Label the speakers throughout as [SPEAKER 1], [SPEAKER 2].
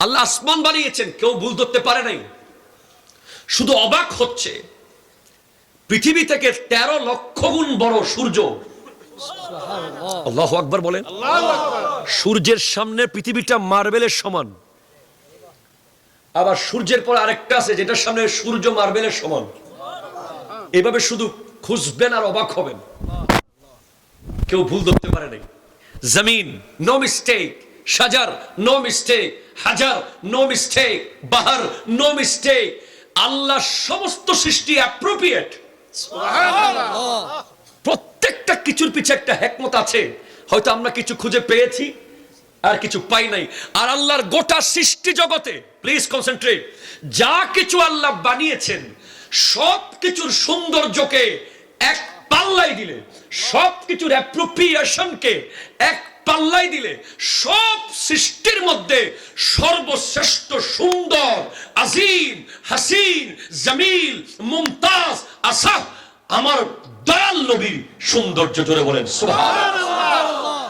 [SPEAKER 1] আল্লাহ আসমান বানিয়েছেন কেউ ভুল ধরতে পারে নাই। শুধু অবাক হচ্ছে পৃথিবী থেকে তেরো লক্ষ গুণ বড় সূর্য। আল্লাহ আকবার বলেন। সূর্যের সামনে পৃথিবীটা মার্বেলের সমান। আবার সূর্যের পর আরেকটা আছে যেটার সামনে সূর্য মার্বেলের সমান। এভাবে শুধু খুঁজবেন আর অবাক হবেন। কেউ ভুল ধরতে পারে নাই। জমিন নো মিস্টেক সাজার নো মিস্টেক। হাজার নো মিস্টেক। বাহার নো মিস্টেক। আল্লাহ সমস্ত সৃষ্টি অ্যাপ্রোপ্রিয়েট প্রত্যেকটা কিছুর পিছে একটা হেকমত আছে। হয়তো আমরা কিছু খুঁজে পেয়েছি আর কিছু পাই নাই। আর আল্লাহর গোটা সৃষ্টি জগতে প্লিজ কনসেন্ট্রেট যা কিছু আল্লাহ বানিয়েছেন সব কিছুর সৌন্দর্যকে এক পাল্লাই দিলে সব কিছুর অ্যাপ্রোপ্রিয়েশনকে এক পাল্লাই দিলে সব সৃষ্টির মধ্যে সর্বশ্রেষ্ঠ সুন্দর আজিম হাসিন জামিল মুমতাজ আসাফ আমার দয়াল নবীর সৌন্দর্য জোরে বলেন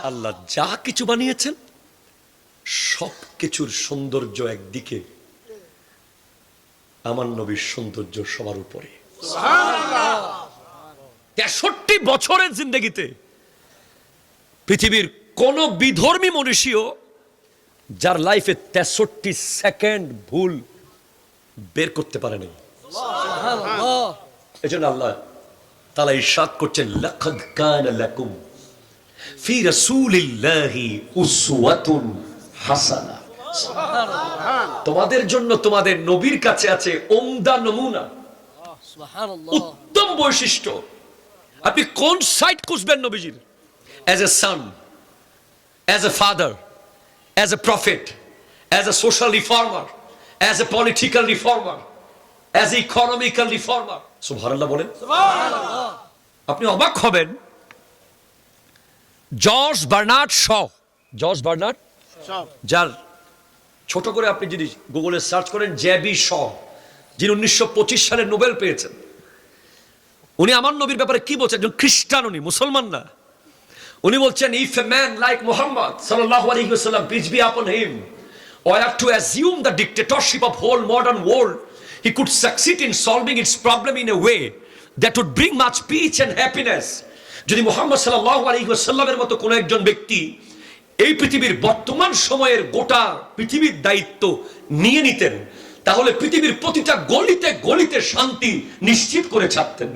[SPEAKER 1] আল্লাহ যা কিছু বানিয়েছেন সব কিছুর সৌন্দর্য একদিকে আমার নবীর সৌন্দর্য সবার উপরে। তেষট্টি বছরের জিন্দগিতে পৃথিবীর কোন বিধর্মী মনীষীও যার লাইফে তেষট্টি সেকেন্ড ভুল বের করতে পারে নাই এজন্য আল্লাহ তালা ইরশাদ করছেন লাকাদ কানা লাকুম ফি রাসূলিল্লাহি উসওয়াতুন হাসানা। তোমাদের জন্য তোমাদের নবীর কাছে আছে ওমদা নমুনা। উত্তম বৈশিষ্ট্য। আপনি কোন সাইট খুঁজবেন নবীজির? As a son as a father as a prophet as a social reformer as a political reformer as an economical reformer সুবহানাল্লাহ বলেন। আপনি অবাক হবেন George Bernard Shaw. George Bernard যার ছোট করে আপনি যদি গুগলে সার্চ করেন জেবি শ যিনি উনিশশো সালে নোবেল পেয়েছেন। উনি আমার নবীর ব্যাপারে কি বলছেন একজন খ্রিস্টান উনি মুসলমান না। উনি বলছেন if a man like Muhammad সাল্লাল্লাহু আলাইহি ওয়াসাল্লাম peace be upon him have to assume the dictatorship of whole modern world, he could succeed in solving its problem in a way that would bring much peace and happiness. যদি মোহাম্মদ সাল্লাল্লাহু আলাইহি ওয়াসাল্লামের মতো কোনো একজন ব্যক্তি এই পৃথিবীর বর্তমান সময়ের গোটা পৃথিবীর দায়িত্ব নিয়ে নিতেন, তাহলে পৃথিবীর প্রতিটা গলিতে গলিতে শান্তি নিশ্চিত করে ছাড়তেন।